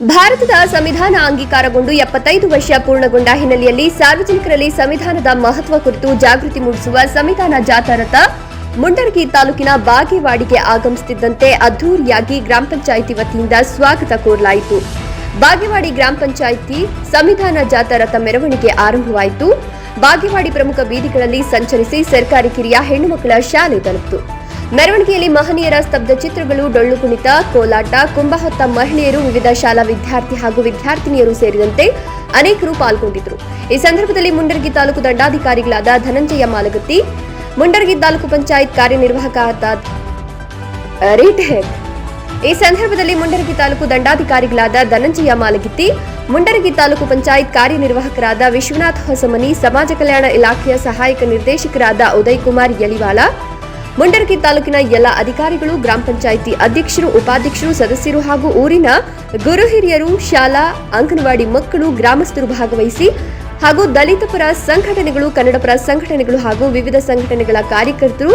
ಭಾರತದ ಸಂವಿಧಾನ ಅಂಗೀಕಾರಗೊಂಡು ಎಪ್ಪತ್ತೈದು ವರ್ಷ ಪೂರ್ಣಗೊಂಡ ಹಿನ್ನೆಲೆಯಲ್ಲಿ ಸಾರ್ವಜನಿಕರಲ್ಲಿ ಸಂವಿಧಾನದ ಮಹತ್ವ ಕುರಿತು ಜಾಗೃತಿ ಮೂಡಿಸುವ ಸಂವಿಧಾನ ಜಾಥಾರಥ ಮುಂಡರಗಿ ತಾಲೂಕಿನ ಬಾಗೇವಾಡಿಗೆ ಆಗಮಿಸುತ್ತಿದ್ದಂತೆ ಅದ್ದೂರಿಯಾಗಿ ಗ್ರಾಮ ಪಂಚಾಯಿತಿ ವತಿಯಿಂದ ಸ್ವಾಗತ ಕೋರಲಾಯಿತು. ಬಾಗೇವಾಡಿ ಗ್ರಾಮ ಪಂಚಾಯಿತಿ ಸಂವಿಧಾನ ಜಾಥಾರಥ ಮೆರವಣಿಗೆ ಆರಂಭವಾಯಿತು. ಬಾಗೇವಾಡಿ ಪ್ರಮುಖ ಬೀದಿಗಳಲ್ಲಿ ಸಂಚರಿಸಿ ಸರ್ಕಾರಿ ಕಿರಿಯ ಹೆಣ್ಣುಮಕ್ಕಳ ಶಾಲೆ ತಲುಪಿತು. ಮೆರವಣಿಗೆಯಲ್ಲಿ ಮಹನೀಯರ ಸ್ತಬ್ಧ ಚಿತ್ರಗಳು, ಡೊಳ್ಳು ಕುಣಿತ, ಕೋಲಾಟ, ಕುಂಭಹೊತ್ತ ಮಹಿಳೆಯರು, ವಿವಿಧ ಶಾಲಾ ವಿದ್ಯಾರ್ಥಿ ಹಾಗೂ ವಿದ್ಯಾರ್ಥಿನಿಯರು ಸೇರಿದಂತೆ ಅನೇಕರು ಪಾಲ್ಗೊಂಡಿದ್ದರು. ಈ ಸಂದರ್ಭದಲ್ಲಿ ಮುಂಡರಗಿ ತಾಲೂಕು ದಂಡಾಧಿಕಾರಿಗಳಾದ ಧನಂಜಯ ಮಾಲಗತ್ತಿ, ಮುಂಡರಗಿ ತಾಲೂಕು ಪಂಚಾಯತ್ ಕಾರ್ಯನಿರ್ವಾಹಕ ಈ ಸಂದರ್ಭದಲ್ಲಿ ಮುಂಡರಗಿ ತಾಲೂಕು ದಂಡಾಧಿಕಾರಿಗಳಾದ ಧನಂಜಯ ಮಾಲಗಿತ್ತಿ, ಮುಂಡರಗಿ ತಾಲೂಕು ಪಂಚಾಯತ್ ಕಾರ್ಯನಿರ್ವಾಹಕರಾದ ವಿಶ್ವನಾಥ್ ಹೊಸಮನಿ, ಸಮಾಜ ಕಲ್ಯಾಣ ಇಲಾಖೆಯ ಸಹಾಯಕ ನಿರ್ದೇಶಕರಾದ ಉದಯ್ ಕುಮಾರ್ ಯಲಿವಾಲ ಮುಂಡರಗಿ ತಾಲೂಕಿನ ಎಲ್ಲ ಅಧಿಕಾರಿಗಳು ಗ್ರಾಮ ಪಂಚಾಯಿತಿ ಅಧ್ಯಕ್ಷರು ಉಪಾಧ್ಯಕ್ಷರು ಸದಸ್ಯರು ಹಾಗೂ ಊರಿನ ಗುರು ಹಿರಿಯರು ಶಾಲಾ ಅಂಗನವಾಡಿ ಮಕ್ಕಳು ಗ್ರಾಮಸ್ಥರು ಭಾಗವಹಿಸಿ ಹಾಗೂ ದಲಿತ ಪರ ಸಂಘಟನೆಗಳು ಕನ್ನಡ ಪರ ಸಂಘಟನೆಗಳು ಹಾಗೂ ವಿವಿಧ ಸಂಘಟನೆಗಳ ಕಾರ್ಯಕರ್ತರು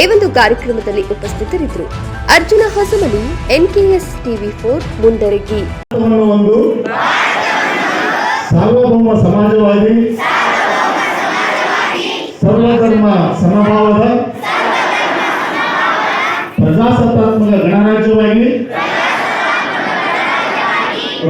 ಈ ಒಂದು ಕಾರ್ಯಕ್ರಮದಲ್ಲಿ ಉಪಸ್ಥಿತರಿದ್ದರು. Arjuna Hosamani NKS TV four Mundargi. ಸಾರ್ವಭೌಮ ಸಮಾಜವಾದಿ. ಸರ್ವಧರ್ಮ ಸಮಭಾವದ